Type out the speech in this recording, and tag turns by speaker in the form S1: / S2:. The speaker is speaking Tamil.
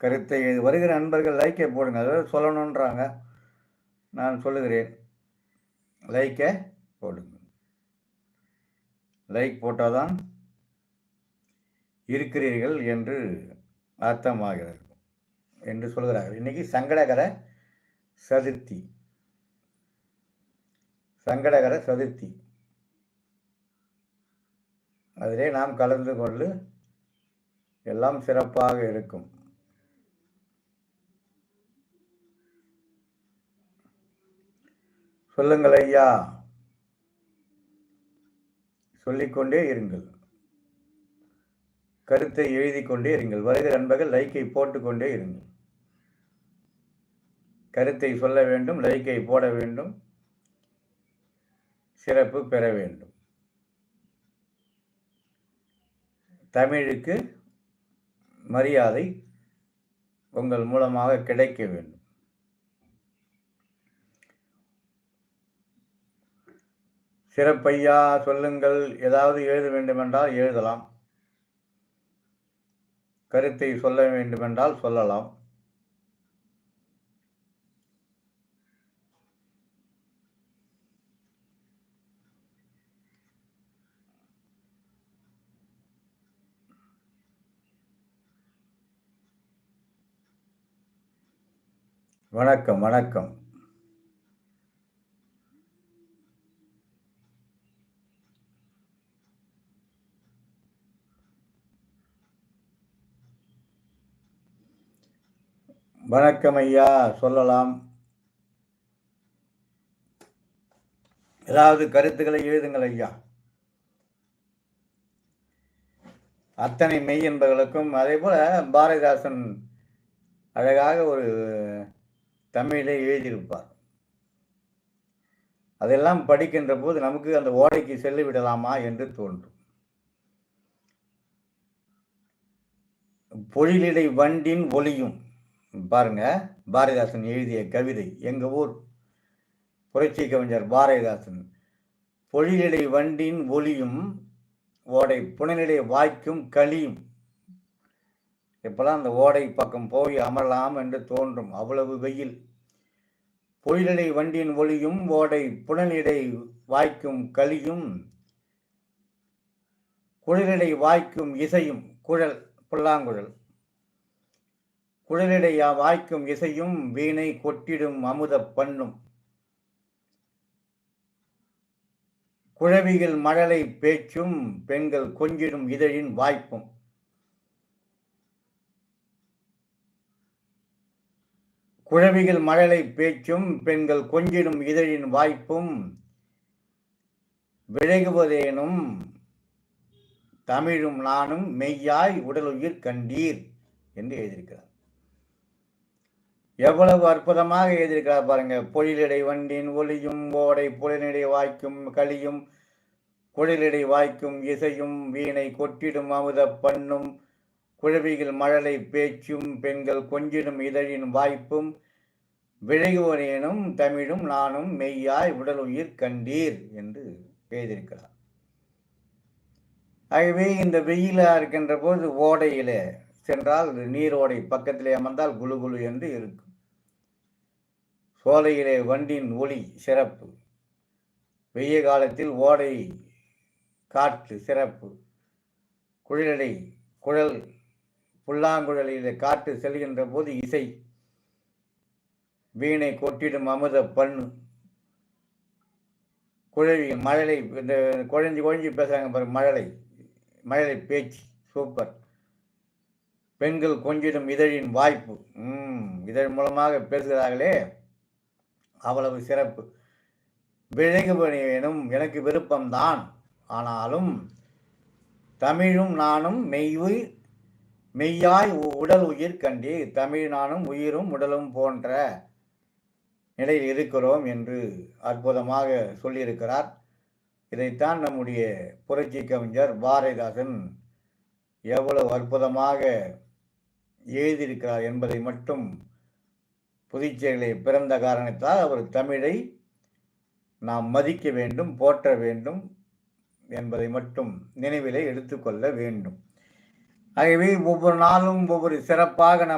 S1: கருத்தை வருகிற நண்பர்கள் லைக்கை போடுங்க. அதாவது சொல்லணுன்றாங்க. நான் சொல்லுகிறேன். லைக்கை போடுங்க. லைக் போட்டால் தான் இருக்கிறீர்கள் என்று அர்த்தமாகிறது என்று சொல்கிறார்கள். இன்னைக்கு சங்கடகர சதுர்த்தி. சங்கடகர சதுர்த்தி. அதிலே நாம் கலந்து கொண்டு எல்லாம் சிறப்பாக இருக்கும். சொல்லுங்கள் ஐயா. சொல்லிக்கொண்டே இருங்கள். கருத்தை எழுதி கொண்டே இருங்கள். வருகிற நண்பர்கள் லைக்கை போட்டுக்கொண்டே இருங்கள். கருத்தை சொல்ல வேண்டும் லைக்கை போட வேண்டும் சிறப்பு பெற வேண்டும். தமிழுக்கு மரியாதை உங்கள் மூலமாக கிடைக்க வேண்டும். சிறப்பையா சொல்லுங்கள். ஏதாவது எழுத வேண்டுமென்றால் எழுதலாம். கருத்தை சொல்ல வேண்டுமென்றால் சொல்லலாம். வணக்கம் வணக்கம். வணக்கம் ஐயா சொல்லலாம். ஏதாவது கருத்துக்களை எழுதுங்கள் ஐயா. அத்தனை மெய் என்பவர்களுக்கும் அதே போல பாரதிதாசன் அழகாக ஒரு தமிழை எழுதியிருப்பார். அதெல்லாம் படிக்கின்ற போது நமக்கு அந்த ஓடைக்கு செல்லு விடலாமா என்று தோன்றும். பொழிலிடை வண்டின் ஒளியும் பாருங்க பாரதிதாசன் எழுதிய கவிதை. எங்க ஊர் புரட்சி கவிஞர் பாரதிதாசன். பொழிலடை வண்டின் ஒளியும் ஓடை புனநிலை வாய்க்கும் களியும். இப்போல்லாம் அந்த ஓடை பக்கம் போய் அமரலாம் என்று தோன்றும் அவ்வளவு வெயில். பொழிலடை வண்டியின் ஒளியும் ஓடை புனலிடை வாய்க்கும் களியும். குளிரடை வாய்க்கும் இசையும் குழல் புல்லாங்குழல். குழலிடையா வாய்க்கும் இசையும் வீணை கொட்டிடும் அமுத பண்ணும். குழவியில் மழலை பேச்சும் பெண்கள் கொஞ்சிடும் இதழின் வாய்ப்பும். குழவியில் மழலை பேச்சும் பெண்கள் கொஞ்சிடும் இதழின் வாய்ப்பும் விளைகுவதேனும் தமிழும் நானும் மெய்யாய் உடலுயிர் கண்டீர் என்று எழுதியிருக்கிறார். எவ்வளவு அற்புதமாக எழுதியிருக்கிறார் பாருங்க. பொழிலடை வண்டின் ஒளியும் ஓடை புலனடை வாய்க்கும் களியும் குழலிடை வாய்க்கும் இசையும் வீணை கொட்டிடும் அமுத பண்ணும் குழவிகள் மழலை பேச்சும் பெண்கள் கொஞ்சிடும் இதழின் வாய்ப்பும் விளைகுவனேனும் தமிழும் நானும் மெய்யாய் உடல் உயிர் கண்டீர் என்று எழுதியிருக்கிறார். ஆகவே இந்த வெயிலாக இருக்கின்ற போது ஓடையிலே சென்றால் நீரோடை பக்கத்திலே அமர்ந்தால் குழு குழு என்று இருக்கும். சோலையிலே வண்டின் ஒளி சிறப்பு. வெய்ய காலத்தில் ஓடை காற்று சிறப்பு. குழலடை குழல் புல்லாங்குழலில் காற்று செல்கின்ற போது இசை. வீணை கொட்டிடும் அமுத பண்ணு குழவி மழலை இந்த குழஞ்சி குழஞ்சி பேசுகிறாங்க பாருங்க மழலை மழலை பேச்சு சூப்பர். பெண்கள் கொஞ்சிடும் இதழின் வாய்ப்பு. இதழ் மூலமாக பேசுகிறார்களே. அவ்வளவு சிறப்பு. விலகுபணி எனக்கு விருப்பம்தான். ஆனாலும் தமிழும் நானும் மெய்வு மெய்யாய் உடல் உயிர் கண்டி தமிழ் நானும் உயிரும் உடலும் போன்ற நிலையில் இருக்கிறோம் என்று அற்புதமாக சொல்லியிருக்கிறார். இதைத்தான் நம்முடைய புரட்சி கவிஞர் பாரதிதாசன் எவ்வளவு அற்புதமாக எழுதியிருக்கிறார் என்பதை மட்டும் புதுச்சேரியிலே பிறந்த காரணத்தால் அவர் தமிழை நாம் மதிக்க வேண்டும் போற்ற வேண்டும் என்பதை மட்டும் நினைவிலே எடுத்துக்கொள்ள வேண்டும். ஆகவே ஒவ்வொரு நாளும் ஒவ்வொரு சிறப்பாக நாம்